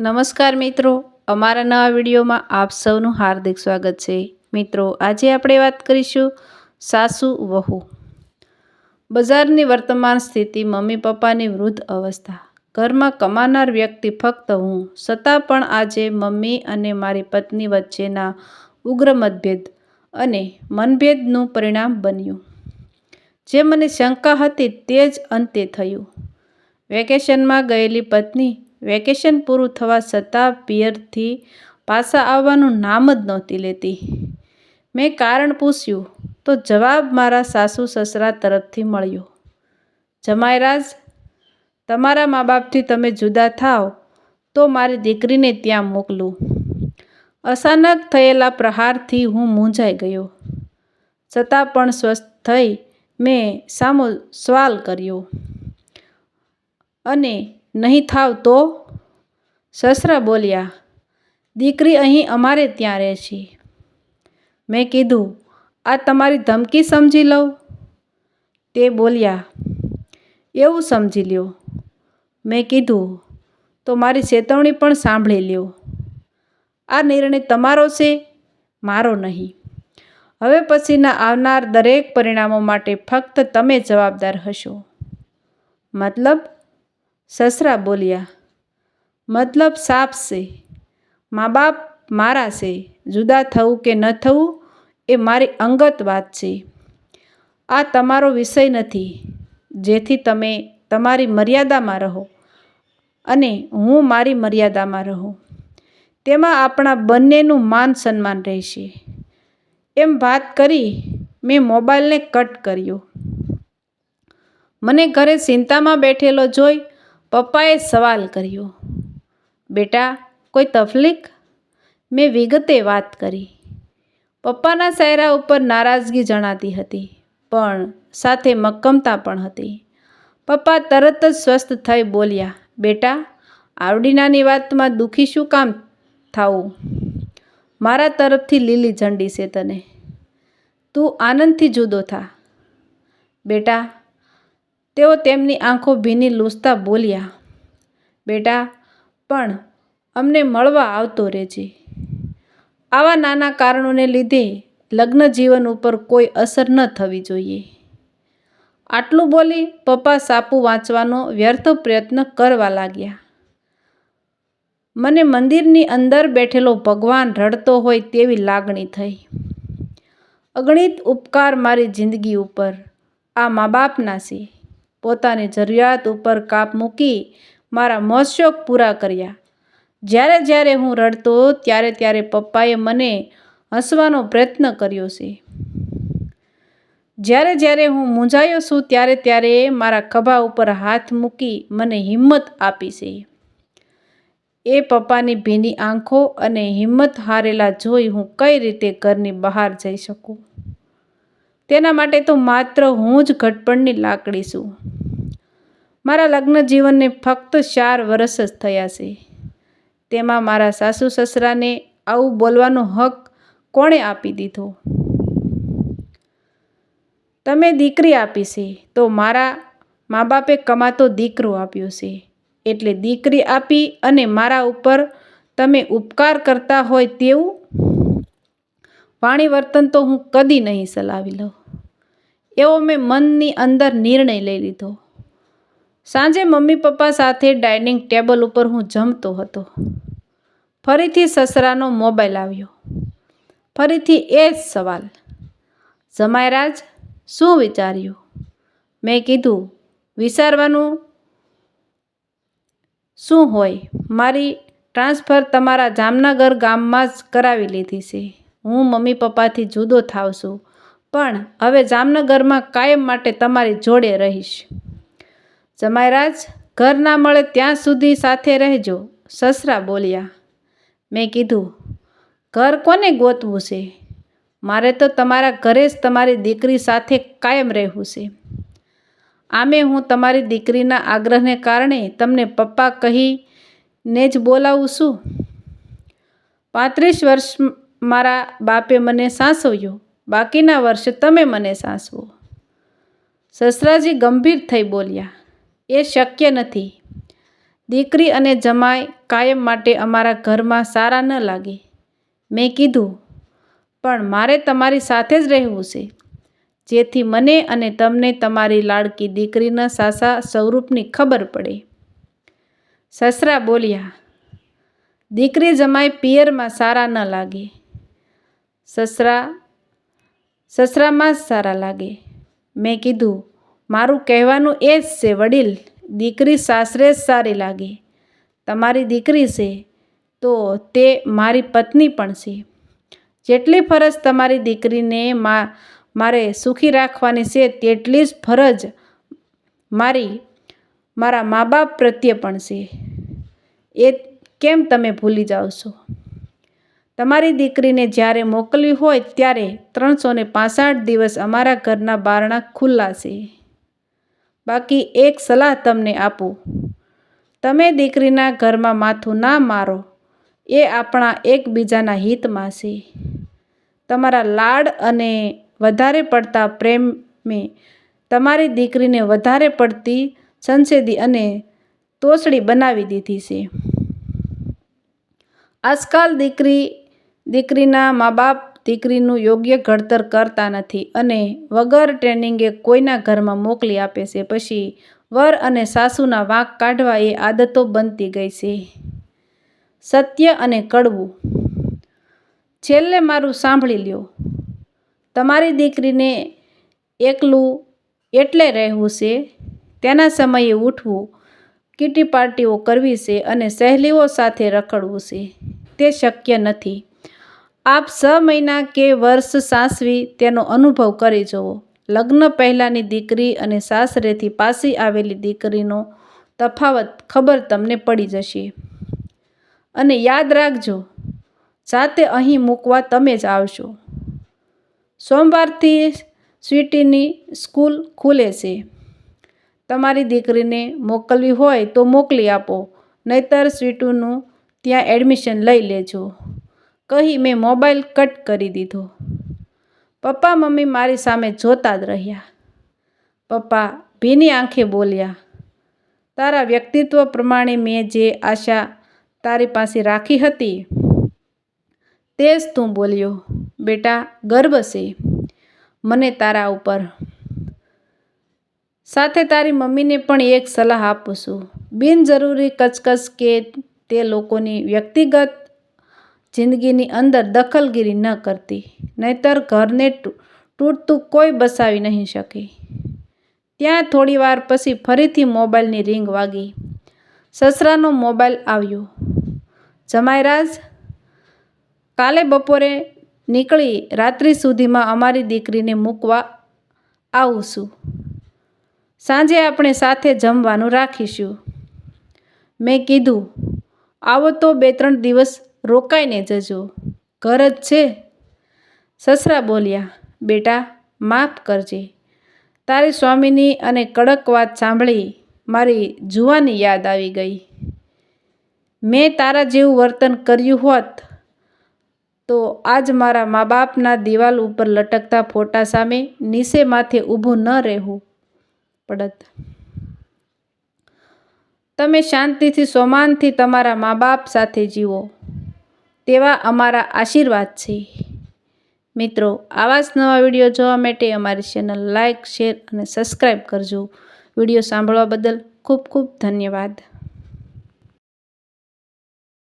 નમસ્કાર મિત્રો, અમારા નવા વિડીયોમાં આપ સૌનું હાર્દિક સ્વાગત છે. મિત્રો, આજે આપણે વાત કરીશું સાસુ વહુ. બજારની વર્તમાન સ્થિતિ, મમ્મી પપ્પાની વૃદ્ધ અવસ્થા. ઘરમાં કમાનાર વ્યક્તિ ફક્ત હું, છતાં પણ આજે મમ્મી અને મારી પત્ની વચ્ચેના ઉગ્ર મતભેદ અને મનભેદનું પરિણામ બન્યું. જે મને શંકા હતી તે જ અંતે થયું. વેકેશનમાં ગયેલી પત્ની વેકેશન પૂરું થવા છતાં પિયરથી પાછા આવવાનું નામ જ નહોતી લેતી. મેં કારણ પૂછ્યું, તો જવાબ મારા સાસુ સસરા તરફથી મળ્યો. જમાયરાજ તમારા મા બાપથી તમે જુદા થાવ, તો મારી દીકરીને ત્યાં મોકલું. અચાનક થયેલા પ્રહારથી હું મૂંઝાઈ ગયો. છતાં પણ સ્વસ્થ થઈ મેં સામો સવાલ કર્યો. અને નહીં થાવ તો? સસરા બોલ્યા, દીકરી અહીં અમારે ત્યાં રહે છે. મેં કીધું, આ તમારી ધમકી સમજી લઉં? તે બોલ્યા, એવું સમજી લ્યો. મેં કીધું, તો મારી ચેતવણી પણ સાંભળી લ્યો. આ નિર્ણય તમારો છે, મારો નહીં. હવે પછીના આવનાર દરેક પરિણામો માટે ફક્ત તમે જવાબદાર હશો. મતલબ સસરા બોલ્યા, મતલબ સાફ છે. મા બાપ મારા છે. જુદા થવું કે ન થવું એ મારી અંગત વાત છે. આ તમારો વિષય નથી, જેથી તમે તમારી મર્યાદામાં રહો અને હું મારી મર્યાદામાં રહું. તેમાં આપણા બંનેનું માન સન્માન રહેશે. એમ વાત કરી મેં મોબાઈલને કટ કર્યો. મને ઘરે ચિંતામાં બેઠેલો જોઈ પપ્પાએ સવાલ કર્યો, બેટા, કોઈ તકલીફ મેં વિગતે વાત કરી. પપ્પાના ચહેરા ઉપર નારાજગી જણાતી હતી, પણ સાથે મક્કમતા પણ હતી. પપ્પા તરત જ સ્વસ્થ થઈ બોલ્યા, બેટા આવડી નાની વાતમાં દુઃખી શું કામ થાવું મારા તરફથી લીલી ઝંડી છે તને. તું આનંદથી જુદો થા. બેટા તેઓ તેમની આંખો ભીની લૂસતા બોલ્યા, બેટા, પણ અમને મળવા આવતો રહેજે આવા નાના કારણોને લીધે લગ્ન જીવન ઉપર કોઈ અસર ન થવી જોઈએ. આટલું બોલી પપ્પા સાપુ વાંચવાનો વ્યર્થ પ્રયત્ન કરવા લાગ્યા. મને મંદિરની અંદર બેઠેલો ભગવાન રડતો હોય તેવી લાગણી થઈ. અગણિત ઉપકાર મારી જિંદગી ઉપર. આ મા બાપના છે. પોતાની જરૂરિયાત ઉપર કાપ મૂકી મારા મોજશોખ પૂરા કર્યા. જ્યારે જ્યારે હું રડતો ત્યારે ત્યારે પપ્પાએ મને હસવાનો પ્રયત્ન કર્યો છે. જ્યારે જ્યારે હું મૂંઝાયો છું ત્યારે ત્યારે મારા ખભા ઉપર હાથ મૂકી મને હિંમત આપી છે. એ પપ્પાની ભીની આંખો અને હિંમત હારેલા જોઈ હું કઈ રીતે ઘરની બહાર જઈ શકું? તેના માટે તો માત્ર હું જ ઘટપણની લાકડી છું. મારા લગ્ન જીવનને ફક્ત ચાર વર્ષ જ થયા છે. તેમાં મારા સાસુ સસરાને આવું બોલવાનો હક કોણે આપી દીધો? તમે દીકરી આપી છે, તો મારા મા બાપે કમાતો દીકરો આપ્યો છે. એટલે દીકરી આપી અને મારા ઉપર તમે ઉપકાર કરતા હોય તેવું? વાણી વર્તન તો હું કદી નહીં સલાવી લઉં. એવો મેં મનની અંદર નિર્ણય લઈ લીધો. સાંજે મમ્મી પપ્પા સાથે ડાઇનિંગ ટેબલ ઉપર હું જમતો હતો. ફરીથી સસરાનો મોબાઈલ આવ્યો. ફરીથી એ જ સવાલ. જમાયરાજ શું વિચાર્યું? મેં કીધું, વિચારવાનું શું હોય? મારી ટ્રાન્સફર તમારા જામનગર ગામમાં જ કરાવી લીધી છે. હું મમ્મી પપ્પાથી જુદો થાવ છું. પણ હવે જામનગરમાં કાયમ માટે તમારી જોડે રહીશ. જમાયરાજ ઘર ના મળે ત્યાં સુધી સાથે રહેજો, સસરા બોલ્યા. મેં કીધું, ઘર કોને ગોતવું છે? મારે તો તમારા ઘરે જ તમારી દીકરી સાથે કાયમ રહેવું છે. આમે હું તમારી દીકરીના આગ્રહને કારણે તમને પપ્પા કહીને જ બોલાવું છું? પાંત્રીસ વર્ષ મારા બાપે મને સાસવ્યો. બાકીના વર્ષે તમે મને સાસવો. સસરાજી ગંભીર થઈ બોલ્યા, એ શક્ય નથી. દીકરી અને જમાઈ કાયમ માટે અમારા ઘરમાં સારા ન લાગે. મેં કીધું, પણ મારે તમારી સાથે જ રહેવું છે. જેથી મને અને તમને તમારી લાડકી દીકરીના સાસા સ્વરૂપની ખબર પડે. સસરા બોલ્યા, દીકરી જમાઈ પિયરમાં સારા ન લાગે. સસરા સસરામાં જ સારા લાગે. મેં કીધું, મારું કહેવાનું એ જ છે, વડીલ, દીકરી સાસરે જ સારી લાગે. તમારી દીકરી છે, તો તે મારી પત્ની પણ છે. જેટલી ફરજ તમારી દીકરીને મા, મારે સુખી રાખવાની છે, તેટલી જ ફરજ મારી, મારા મા બાપ પ્રત્યે પણ છે. એ કેમ તમે ભૂલી જાઓ છો? તમારી દીકરીને જ્યારે મોકલવી હોય ત્યારે ત્રણસો ને દિવસ અમારા ઘરના બારણા ખુલ્લા છે. બાકી એક સલાહ તમને આપું. તમે દીકરીના ઘરમાં માથું ના મારો. એ આપણા એકબીજાના હિતમાં છે. તમારા લાડ અને વધારે પડતા પ્રેમે તમારી દીકરીને વધારે પડતી સંસેદી અને તોસડી બનાવી દીધી છે. આજકાલ દીકરી દીકરીના મા બાપ દીકરીનું યોગ્ય ઘડતર કરતા નથી અને વગર ટ્રેનિંગે કોઈના ઘરમાં મોકલી આપે છે. પછી વર અને સાસુના વાંક કાઢવા એ આદતો બનતી ગઈ છે. સત્ય અને કડવું. છેલ્લે મારું સાંભળી લ્યો. તમારી દીકરીને એકલું એટલે રહેવું છે? તેના સમયે ઉઠવું, કીટી પાર્ટીઓ કરવી છે અને સહેલીઓ સાથે રખડવું છે. તે શક્ય નથી. આપ છ મહિના કે વર્ષ સાસવી તેનો અનુભવ કરી જુઓ. લગ્ન પહેલાંની દીકરી અને સાસરેથી પાસી આવેલી દીકરીનો તફાવત ખબર તમને પડી જશે. અને યાદ રાખજો, જાતે અહીં મૂકવા તમે જ આવશો. સોમવારથી સ્વીટીની સ્કૂલ ખુલે છે. તમારી દીકરીને મોકલવી હોય તો મોકલી આપો, નહીતર સ્વીટુનું ત્યાં એડમિશન લઈ લેજો. કહી મેં મોબાઈલ કટ કરી દીધો. પપ્પા મમ્મી મારી સામે જોતા જ રહ્યા. પપ્પા ભીની આંખે બોલ્યા, તારા વ્યક્તિત્વ પ્રમાણે મેં જે આશા તારી પાસે રાખી હતી, તે જ તું બોલ્યો. બેટા, ગર્વ છે મને તારા ઉપર. સાથે તારી મમ્મીને પણ એક સલાહ આપું છું. બિનજરૂરી કચકચ કે તે લોકોની વ્યક્તિગત જિંદગીની અંદર દખલગીરી ન કરતી, નહીતર ઘરને તૂટતું કોઈ બસાવી નહીં શકે. ત્યાં થોડીવાર પછી ફરીથી મોબાઈલની રિંગ વાગી. સસરાનો મોબાઈલ આવ્યો. જમાઈરાજ કાલે બપોરે નીકળી રાત્રિ સુધીમાં અમારી દીકરીને મૂકવા આવું સાંજે આપણે સાથે જમવાનું રાખીશું. મેં કીધું, આવો તો બે ત્રણ દિવસ રોકાઈને જજો. ઘર જ છે. સસરા બોલ્યા, બેટા, માફ કરજે. તારી સ્વામીની અને કડક વાત સાંભળી મારી જુવાની યાદ આવી ગઈ. મેં તારા જેવું વર્તન કર્યું હોત તો આજ મારા મા બાપના દિવાલ ઉપર લટકતા ફોટા સામે નીચે માથે ઊભું ન રહેવું પડત. તમે શાંતિથી, સોમાનથી તમારા મા બાપ સાથે જીવો. તેવા અમારા આશીર્વાદ છે. મિત્રો, આવા જ નવા વીડિયો જોવા માટે અમારી ચેનલ લાઇક શેર અને સબસ્ક્રાઈબ કરજો. વીડિયો સાંભળવા બદલ ખૂબ ખૂબ ધન્યવાદ.